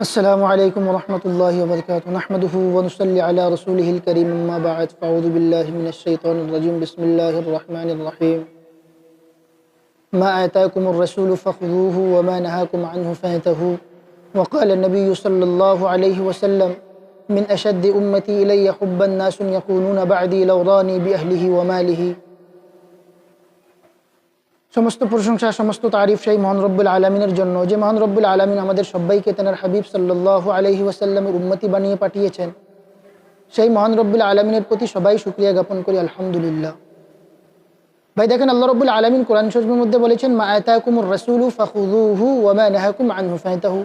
السلام عليكم ورحمة الله وبركاته. نحمده ونصلي على رسوله الكريم. أما بعد فأعوذ بالله من الشيطان الرجيم. بسم الله الرحمن الرحيم. ما آتاكم الرسول فخذوه وما نهاكم عنه فانتهوا. وقال النبي صلى الله عليه وسلم من أشد أمتي إلي حبا ناس يكونون بعدي لو راني بأهله وماله সমস্ত প্রশংসা, সমস্ত তারিফ সেই মহান রব্বুল আলমিনের জন্য, যে মহান রব্বুল আলমিন আমাদের সবাইকে তেনার হাবিব সাল্লাহ আলহি ওয়াসাল্লামের উন্মতি বানিয়ে পাঠিয়েছেন। সেই মহান রব্বুল আলমিনের প্রতি সবাই শুক্রিয়া জ্ঞাপন করি, আলহামদুলিল্লাহ। ভাই, দেখেন আল্লাহ রব্বুল আলমিন কোরআন শরীফের মধ্যে বলেছেন, মা আয়তাকুমুর রসুলু ফাহুদুহু ওয়ামা নাহাকুম আনহু ফাহতাহু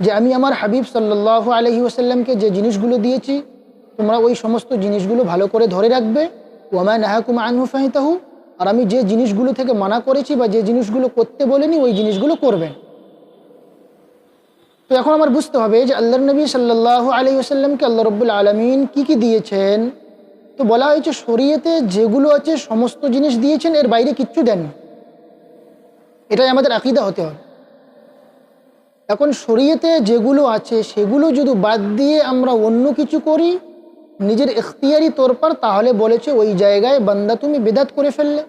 যে আমি আমার হাবিব সাল্লাহ আলহি ওসাল্লামকে যে জিনিসগুলো দিয়েছি, তোমরা ওই সমস্ত জিনিসগুলো ভালো করে ধরে রাখবে। ওয়ামা নাহাকুম আনহু ফাহিতাহু আর আমি যে জিনিসগুলো থেকে মানা করেছি বা যে জিনিসগুলো করতে বলিনি, ওই জিনিসগুলো করবেন। তো এখন আমার বুঝতে হবে যে আল্লাহ নবী সাল্লাহ আলী আসাল্লামকে আল্লাহ রব্বুল আলমিন কি কি দিয়েছেন? তো বলা হয়েছে, শরীয়তে যেগুলো আছে, সমস্ত জিনিস দিয়েছেন, এর বাইরে কিচ্ছু দেননি। এটাই আমাদের আকিদা হতে হবে। এখন শরীয়তে যেগুলো আছে, সেগুলো যদি বাদ দিয়ে আমরা অন্য কিছু করি নিজের এখতিয়ারি তোরপার তাহলে বলেছে ওই জায়গায় বান্দা তুমি বেদাত করে ফেললে।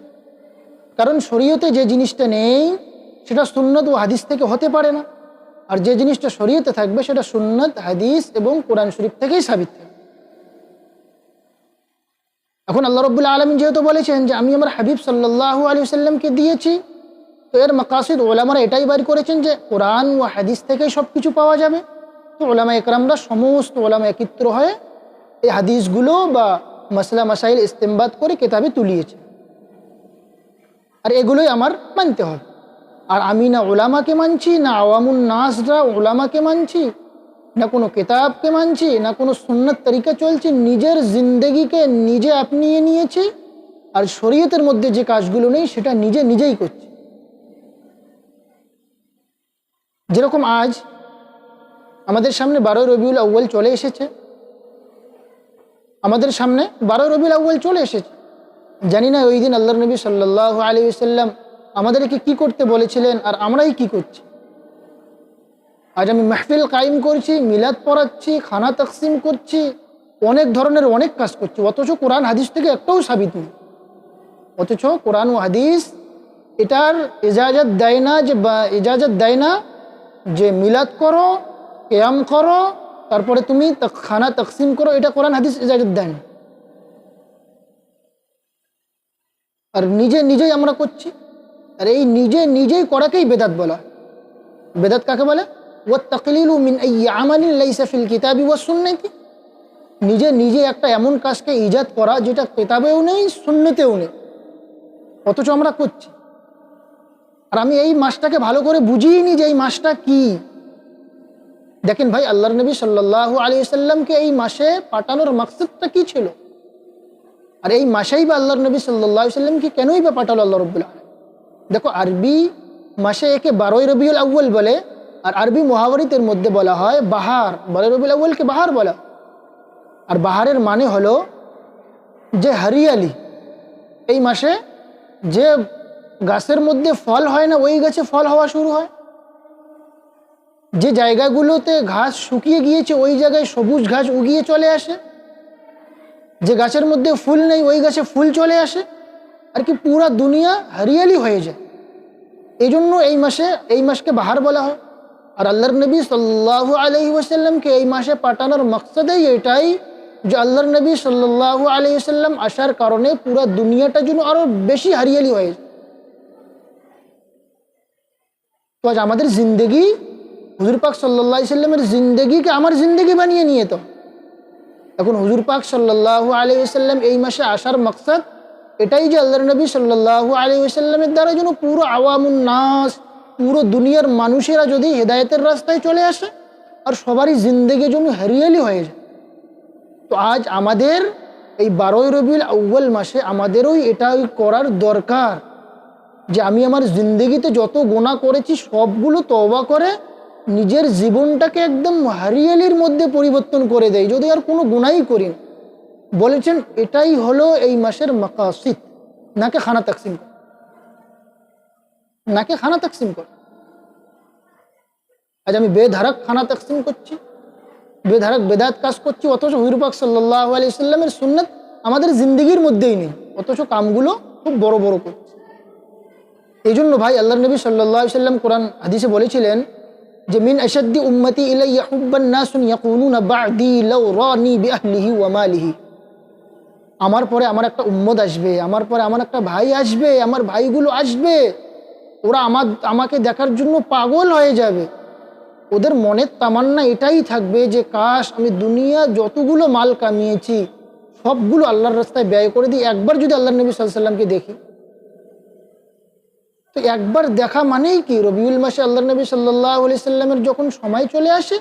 কারণ শরীয়তে যে জিনিসটা নেই, সেটা সুন্নত ও হাদিস থেকে হতে পারে না। আর যে জিনিসটা শরীয়তে থাকবে, সেটা সুন্নত, হাদিস এবং কোরআন শরীফ থেকেই সাবিত থাকবে এখন আল্লাহ রব্বুল্লা আলমিন যেহেতু বলেছেন যে, আমি আমার হাবিব সাল্লাহ আলী সাল্লামকে দিয়েছি তো এর মাকাসিদ ওলামারা এটাই বার করেছেন যে, কোরআন ও হাদিস থেকেই সব কিছু পাওয়া যাবে। তো ওলামা একরামরা সমস্ত ওলামা একত্র হয়ে এই হাদিসগুলো বা মশলা মাসাইল ইস্তেমবাদ করে কেতাবে তুলিয়েছে। আর এগুলোই আমার মানতে হবে আর আমি না ওলামাকে মানছি, না আওয়ামুল নাসরা ওলামাকে মানছি, না কোনো কেতাবকে মানছি, না কোনো সুন্নত তরিকা চলছে, নিজের জিন্দগিকে নিজে আপনিয়ে নিয়েছি, আর শরীয়তের মধ্যে যে কাজগুলো নেই, সেটা নিজে নিজেই করছি। যেরকম আজ আমাদের সামনে বারোই রবিউল আউ্বাল চলে এসেছে। আমাদের সামনে বারো রবিউল আউ্বাল চলে এসেছে। জানি না ওই দিন আল্লাহ নবী সাল্লাহ আলী সাল্লাম আমাদেরকে কি করতে বলেছিলেন আর আমরাই কি করছি? আজ আমি মাহফিল কায়েম করছি, মিলাদ পড়াচ্ছি, খানা তকসিম করছি, অনেক ধরনের অনেক কাজ করছি, অথচ কোরআন হাদিস থেকে একটাও সাবিত নেই। অথচ কোরআন ও হাদিস এটার এজাজত দেয় না যে বা এজাজত দেয় না যে মিলাদ করো কেয়াম করো তারপরে তুমি খানা তকসিম করো, এটা কোরআন হাদিস ইজাজত দেন। আর নিজে নিজেই আমরা করছি। আর এই নিজে নিজেই করাকেই বেদাত বলা। বেদাত কাকে বলে? ও তকলিল মিন লাইসাফিল কিতাবি ও সুন্নতি। নিজে নিজে একটা এমন কাজকে ইজাদ করা যেটা কেতাবেও নেই শূন্যতেও নেই। অথচ আমরা করছি। আর আমি এই মাসটাকে ভালো করে বুঝিয়ে নি যে এই মাসটা কী। দেখেন ভাই, আল্লাহর নবী সাল্লাহ আলী সাল্লামকে এই মাসে পাঠানোর মাকসুদটা কি ছিল? আর এই মাসেই বা আল্লাহ নবী সাল্লাহ সাল্লামকে কেনই বা পাঠালো আল্লাহ রব্বুল দেখো, আরবি মাসে একে বারোই রবিউল আউ্বল বলে, আর আরবি মহাবরিতের মধ্যে বলা হয় বাহার। বারোই রবিউল আউ্বলকে বাহার বলা আর বাহারের মানে হলো যে হরিয়ালি। এই মাসে যে গাছের মধ্যে ফল হয় না, ওই গাছে ফল হওয়া শুরু হয়। যে জায়গাগুলোতে ঘাস শুকিয়ে গিয়েছে, ওই জায়গায় সবুজ ঘাস উগিয়ে চলে আসে। যে গাছের মধ্যে ফুল নেই, ওই গাছে ফুল চলে আসে। আর কি পুরা দুনিয়া হরিয়ালি হয়ে যায়। এই জন্য এই মাসে, এই মাসকে বাহার বলা হয়। আর আল্লাহর নবী সাল্লাহ আলহি ওসাল্লামকে এই মাসে পাঠানোর মকসদেই এটাই যে আল্লাহর নবী সাল্লাহ আলহি সাল্লাম আসার কারণে পুরা দুনিয়াটা যেন আরও বেশি হারিয়ালি হয়ে যায়। তো আজ আমাদের জিন্দগি হুজুর পাক সাল্লাহ সাল্লামের জিন্দগিকে আমার জিন্দগি বানিয়ে নিয়ে তো। এখন হুজুর পাক সাল্লাহ আলি সাল্লাম এই মাসে আসার মকসদ এটাই যে আল্লাহ নবী সাল্লাহ আলি সাল্লামের দ্বারা যেন পুরো আওয়ামুন নাস, পুরো দুনিয়ার মানুষেরা যদি হেদায়তের রাস্তায় চলে আসে আর সবারই জিন্দগি জন্য হারিয়ালি হয়ে যায়। তো আজ আমাদের এই বারোই রবিউল আউ্বাল মাসে আমাদেরও এটাই করার দরকার যে আমি আমার জিন্দগিতে যত গোনা করেছি সবগুলো তবা করে নিজের জীবনটাকে একদম হারিয়ালির মধ্যে পরিবর্তন করে দেয়, যদি আর কোনো গুণাই করি বলেছেন, এটাই হলো এই মাসের মাকাসিদ। নাকে খানা তাকসিম কর। নাকে খানা তাকসিম কর। আজ আমি বেধারক খানা তকসিম করছি, বেধারক বেদাত কাজ করছি, অথচ হুরুপাক সাল্লাহ আলি সাল্লামের সুন্নত আমাদের জিন্দগির মধ্যেই নেই, অথচ কামগুলো খুব বড় বড় করছে। এই জন্য ভাই আল্লাহ নবী সাল্লাহ সাল্লাম কোরআন, হাদিসে বলেছিলেন যে মিন আশাদ্দি উম্মতি ইলাইয়া হুব্বান নাসুন ইয়াকুনুনা বা'দি লাউ রানি বিআহলিহি ওয়া মালিহি। আমার পরে আমার একটা উম্মত আসবে, আমার পরে আমার একটা ভাই আসবে, আমার ভাইগুলো আসবে। ওরা আমার, আমাকে দেখার জন্য পাগল হয়ে যাবে। ওদের মনের তামান্না এটাই থাকবে যে, কাশ, আমি দুনিয়া যতগুলো মাল কামিয়েছি, সবগুলো আল্লাহর রাস্তায় ব্যয় করে দিই। একবার যদি আল্লাহ নবী সাল্লামকে দেখি তো একবার দেখা মানেই কি? রবিউল মাসে আল্লাহ নবী সাল্লাহ আলি সাল্লামের যখন সময় চলে আসে,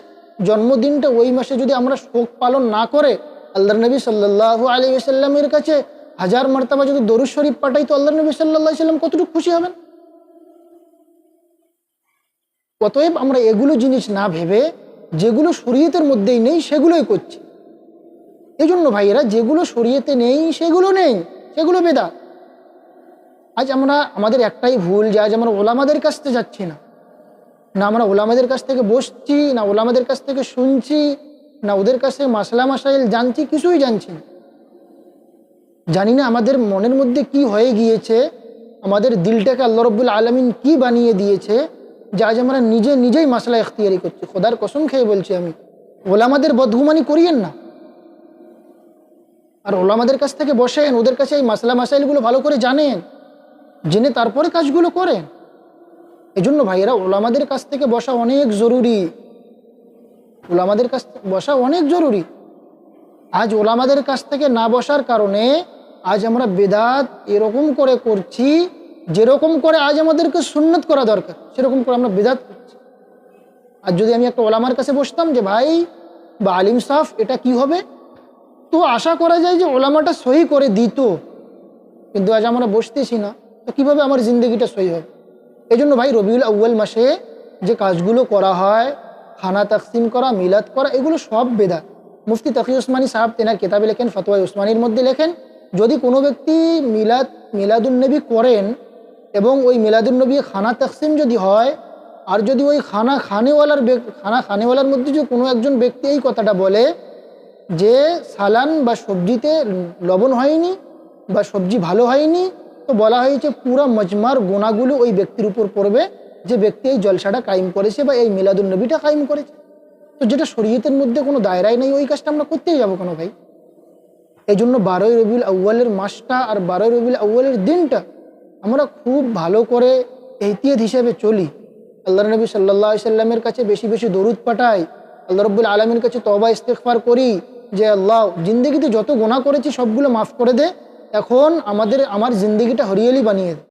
জন্মদিনটা ওই মাসে যদি আমরা শোক পালন না করে, আল্লাহ নবী সাল্লাহ আলী সাল্লামের কাছে হাজার মর্তাবা যদি দরুদ শরীফ পাঠাই, তো আল্লাহ নবী সাল্লাহ সাল্লাম কতটুকু খুশি হবেন? অতএব আমরা এগুলো জিনিস না ভেবে, যেগুলো শরীয়তের মধ্যেই নেই, সেগুলোই করছি। এই জন্য ভাইয়েরা, যেগুলো শরীয়তে নেই, সেগুলো নেই, সেগুলো বেদা আজ আমরা, আমাদের একটাই ভুল যে আজ আমরা ওলামাদের কাছ থেকে যাচ্ছি না। না আমরা ওলামাদের কাছ থেকে বসছি, না ওলামাদের কাছ থেকে শুনছি, না ওদের কাছে মাসলা মাসাইল জানছি, কিছুই জানছি না। জানি না আমাদের মনের মধ্যে কি হয়ে গিয়েছে, আমাদের দিলটাকে আল্লাহ রব্বুল আলমিন কি বানিয়ে দিয়েছে, যে আজ আমরা নিজে নিজেই মাসলা এখতিয়ারি করছি। খোদার কসম খেয়ে বলছি আমি, ওলামাদের বদগুমানি করিয়েন না। আর ওলামাদের কাছ থেকে বসেন, ওদের কাছে এই মাসলা মাসাইলগুলো ভালো করে জানেন। জেনে তারপরে কাজগুলো করেন। এজন্য ভাইয়েরা ওলামাদের কাছ থেকে বসা অনেক জরুরি। ওলামাদের কাছ থেকে বসা অনেক জরুরি। আজ ওলামাদের কাছ থেকে না বসার কারণে আজ আমরা বেদাত এরকম করে করছি, যেরকম করে আজ আমাদেরকে সুন্নত করা দরকার, সেরকম করে আমরা বেদাত করছি। আর যদি আমি একটা ওলামার কাছে বসতাম যে, ভাই, বা আলিম সাফ, এটা কি হবে? তো আশা করা যায় যে ওলামাটা সহি করে দিত। কিন্তু আজ আমরা বসতেছি না। তো কীভাবে আমার জিন্দগিটা সহি হবে এই জন্য ভাই রবিউল আউ্য়াল মাসে যে কাজগুলো করা হয়, খানা তাকসিম করা, মিলাদ করা, এগুলো সব বেদা মুফতি তকি উসমানী সাহেব তেনার কেতাবে লেখেন, ফতোয়া উসমানির মধ্যে লেখেন, যদি কোনো ব্যক্তি মিলাদ মিলাদুলনবী করেন এবং ওই মিলাদুলনবী খানা তাকসিম যদি হয়, আর যদি ওই খানা খানেওয়ালার খানা খানেওয়ালার মধ্যে যদি কোনো একজন ব্যক্তি এই কথাটা বলে যে সালান বা সবজিতে লবণ হয়নি বা সবজি ভালো হয়নি তো বলা হয়েছে পুরা মজমার গোনাগুলো ওই ব্যক্তির উপর পড়বে। যে ব্যক্তি এই জলসাটা কায়েম করেছে বা এই মিলাদুল নবীটা কায়েম করেছে। তো যেটা শরীয়তের মধ্যে কোনো দায়রাই নেই, ওই কাজটা আমরা করতেই যাব কোনো ভাই? এই জন্য বারোই রবিউল আউ্য়ালের মাসটা আর বারোই রবিউল আউ্য়ালের দিনটা আমরা খুব ভালো করে এহতিয়াত হিসেবে চলি। আল্লাহ নবী সাল্লাহ সাল্লামের কাছে বেশি বেশি দরুদ পাঠাই, আল্লাহ রব্বুল আলমীর কাছে তবা ইস্তেকফার করি, যে আল্লাহ জিন্দগিতে যত গোনা করেছি সবগুলো মাফ করে দে এখন আমাদের আমার জিন্দগিটা হরিয়ালি বানিয়ে